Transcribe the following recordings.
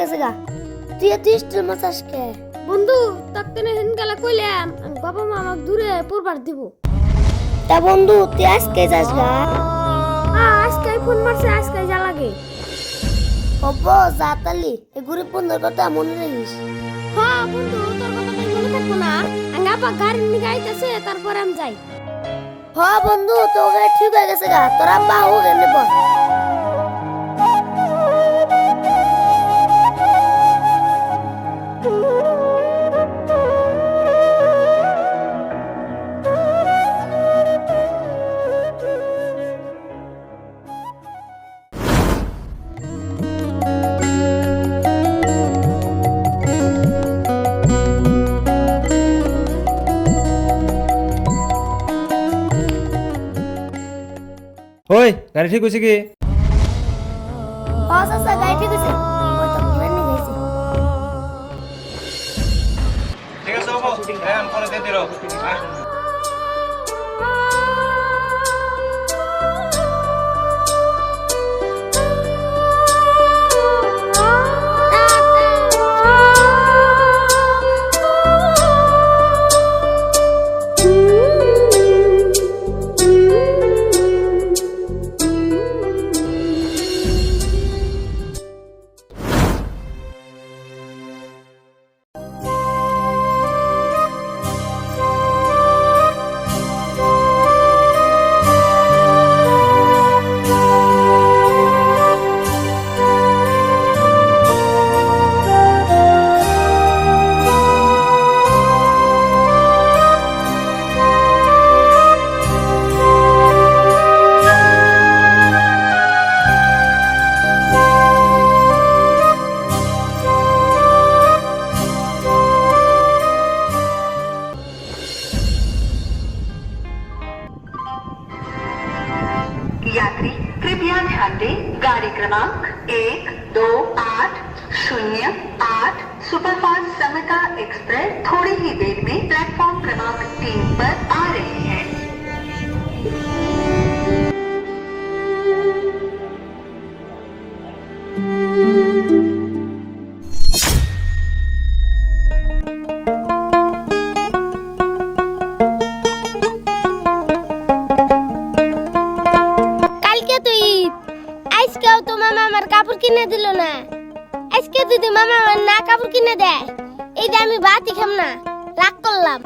গেছে গা। তুই এত স্টিল মাছ আজকে বন্ধু তাকে হেন গেলা কইলাম বাবা মা আমাকে দূরে পড়বার দিব। তা বন্ধু তুই আজকে যাস গা। আজকে ফোন মারছে আজকে যা লাগে। হব যা তালি এই গরিব বন্ধুর কথা মনে রাখিস। হ্যাঁ বন্ধু তোর কথা তাই মনে থাকব না। আমি আপা গাড়ি নিয়ে গাইতেছে তারপরে আমি যাই। হ বন্ধু তো ঠিক হয়ে গেছে গা। তোরা বাহু কেন বল গাড়ি ঠিক হয়েছে কি? ঠিক আছে यात्री, कृपया ध्यान दें। गाड़ी क्रमांक एक, दो, आठ, शून्य, आठ, सुपरफास्ट समता एक्सप्रेस थोड़ी ही देर में प्लेटफॉर्म क्रमांक तीन पर आ रही है। thank you তো ঈদ। আজকেও তো মামা আমার কাপড় কিনে দিল না। আজকে যদি মামা আমার না কাপড় কিনে দেয় এই যে আমি বাতি খাম না। রাগ করলাম।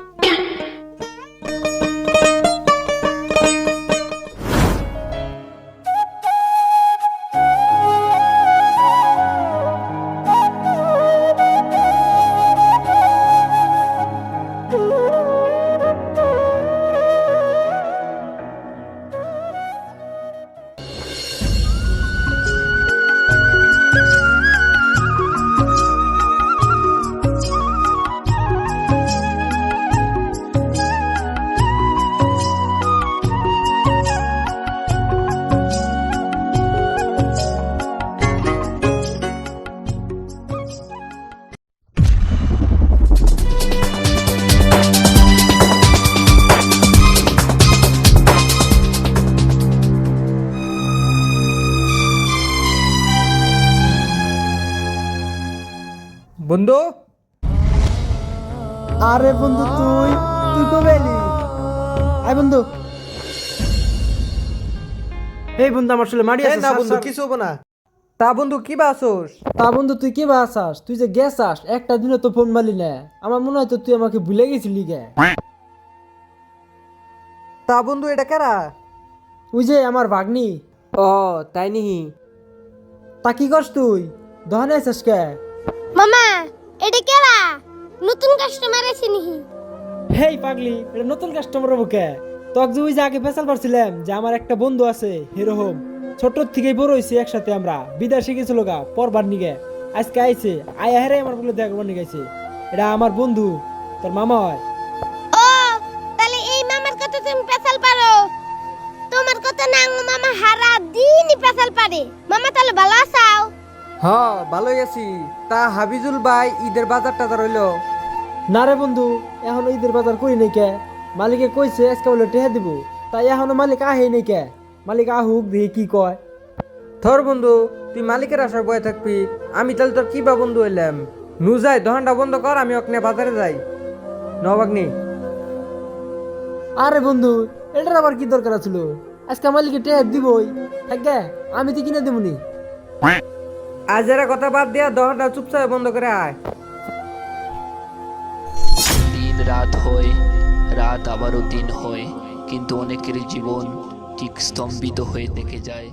বন্ধু? আরে বন্ধু তুই তুই কবে এলি? আয় বন্ধু। এই বন্ধু আমার চুলে মারি আছে না বন্ধু কিছু হব না। তা বন্ধু কি বাসোস তা বন্ধু তুই কি বাসাস তুই যে গেছাস একটা দিনও তো ফোন মারলি না। আমার মনে হয় তো তুই আমাকে ভুলে গেছিলি গে। তা বন্ধু এটা কারা? ওই যে আমার ভাগ্নি। ও তাই নিহি। তা কি করস তুই? দহনে আছিস কে? মামা এটা নতুন কাস্টমার আছে নিহি হেই পাগলি এটা নতুন কাস্টমার তক যে ওই যে আগে ফেসাল পারছিলাম যে আমার একটা বন্ধু আছে ছোট থেকেই বড় হয়েছি একসাথে আমরা। বিদেশে গেছিল গা পরবার নিগে। আজকে আইছে আয়া হেরে আমার বলে আইছে। এটা আমার বন্ধু তোর মামা হয়। ও তাহলে এই মামার কথা তুমি পেছাল পারো? তোমার কথা না মামা হারা দিনই পেছাল পারে। মামা তাহলে ভালো আছাও হ ভালোই আছি। তা হাবিজুল ভাই ঈদের বাজার টাজার হইল? না রে বন্ধু এখন ঈদের বাজার করি নাই কে। মালিকে কইছে আজকে বলে টেহা দিব তাই এখনও মালিক আহে নাই কে। মালিক আহুক দেখি কি কয়। থর বন্ধু তুই মালিকের আসার বয়ে থাকবি আমি তাহলে তোর কি বা বন্ধু হইলাম? নু যাই দোকানটা বন্ধ কর আমি ওখানে বাজারে যাই। নবাগ্নি আরে বন্ধু এটার আবার কি দরকার ছিল আজকে মালিকে টেপ দিবই থাকে আমি তো কিনে দেবনি আজ এরা কথা বাদ দিয়া দহটা চুপচাপ বন্ধ করে আয়। দিন রাত হয়, রাত আবারও দিন হয়, কিন্তু অনেকের জীবন ঠিক স্তম্ভিত হয়ে থেকে যায়।